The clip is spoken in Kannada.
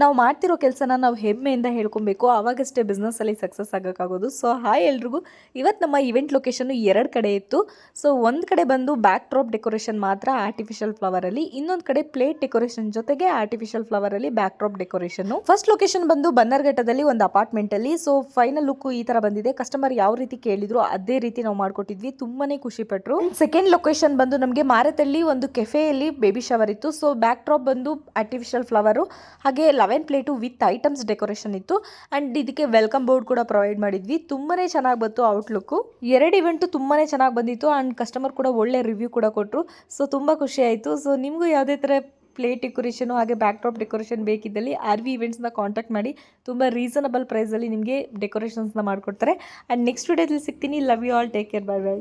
ನಾವು ಮಾಡ್ತಿರೋ ಕೆಲಸನ ನಾವು ಹೆಮ್ಮೆಯಿಂದ ಹೇಳ್ಕೊಬೇಕು. ಆವಾಗಷ್ಟೇ ಬಿಸ್ನೆಸ್ಸಲ್ಲಿ ಸಕ್ಸಸ್ ಆಗೋಕ್ಕಾಗೋದು. ಸೊ ಹಾಯ್ ಎಲ್ರಿಗೂ. ಇವತ್ತು ನಮ್ಮ ಇವೆಂಟ್ ಲೊಕೇಶನ್ ಎರಡು ಕಡೆ ಇತ್ತು. ಸೊ ಒಂದು ಕಡೆ ಬಂದು ಬ್ಯಾಕ್ ಡ್ರಾಪ್ ಡೆಕೋರೇಷನ್ ಮಾತ್ರ ಆರ್ಟಿಫಿಷಿಯಲ್ ಫ್ಲವರಲ್ಲಿ ಇನ್ನೊಂದು ಕಡೆ ಪ್ಲೇಟ್ ಡೆಕೋರೇಷನ್ ಜೊತೆಗೆ ಆರ್ಟಿಫಿಷಿಯಲ್ ಫ್ಲವರಲ್ಲಿ backdrop decoration first location ಬಂದು ಬನ್ನರ್ಘಟ್ಟದಲ್ಲಿ ಒಂದು ಅಪಾರ್ಟ್ಮೆಂಟ್ ಅಲ್ಲಿ. ಸೊ ಫೈನಲ್ ಲುಕ್ ಈ ತರ ಬಂದಿದೆ. ಕಸ್ಟಮರ್ ಯಾವ ರೀತಿ ಕೇಳಿದ್ರು ಅದೇ ರೀತಿ ನಾವು ಮಾಡ್ಕೊಟ್ಟಿದ್ವಿ. ತುಂಬಾನೇ ಖುಷಿ ಪಟ್ರು. ಸೆಕೆಂಡ್ ಲೊಕೇಶನ್ ಬಂದು ನಮಗೆ ಮಾರತಳ್ಳಿ ಒಂದು ಕೆಫೆಯಲ್ಲಿ ಬೇಬಿ ಶವರ್ ಇತ್ತು. ಸೊ ಬ್ಯಾಕ್ ಡ್ರಾಪ್ ಬಂದು ಆರ್ಟಿಫಿಷಿಯಲ್ ಫ್ಲವರು ಹಾಗೆ eleven plate with items decoration ಇತ್ತು. ಆ್ಯಂಡ್ ಇದಕ್ಕೆ ವೆಲ್ಕಮ್ ಬೋರ್ಡ್ ಕೂಡ ಪ್ರೊವೈಡ್ ಮಾಡಿದ್ವಿ. ತುಂಬಾ ಚೆನ್ನಾಗಿ ಬಂತು ಔಟ್ಲುಕ್ಕು ಎರಡು ಇವೆಂಟು ತುಂಬಾ ಚೆನ್ನಾಗಿ ಬಂದಿತ್ತು ಆ್ಯಂಡ್ ಕಸ್ಟಮರ್ ಕೂಡ ಒಳ್ಳೆ ರಿವ್ಯೂ ಕೂಡ ಕೊಟ್ಟರು ಸೊ ತುಂಬ ಖುಷಿ ಆಯಿತು. ಸೊ ನಿಮಗೂ ಯಾವುದೇ ಥರ ಪ್ಲೇಟ್ ಡೆಕೋರೇಷನು ಹಾಗೆ ಬ್ಯಾಕ್ ಡ್ರಾಪ್ ಡೆಕೋರೇಷನ್ ಬೇಕಿದ್ದಲ್ಲಿ ಆರ್ ವಿ ಇವೆಂಟ್ಸ್ನ ಕಾಂಟ್ಯಾಕ್ಟ್ ಮಾಡಿ. ತುಂಬ ರೀಸನಬಲ್ ಪ್ರೈಸಲ್ಲಿ ನಿಮಗೆ ಡೆಕೋರೇಷನ್ಸ್ನ ಮಾಡಿಕೊಡ್ತಾರೆ. ಆ್ಯಂಡ್ ನೆಕ್ಸ್ಟ್ ವಿಡಿಯೋದಲ್ಲಿ ಸಿಗ್ತೀನಿ. Love you all take care bye bye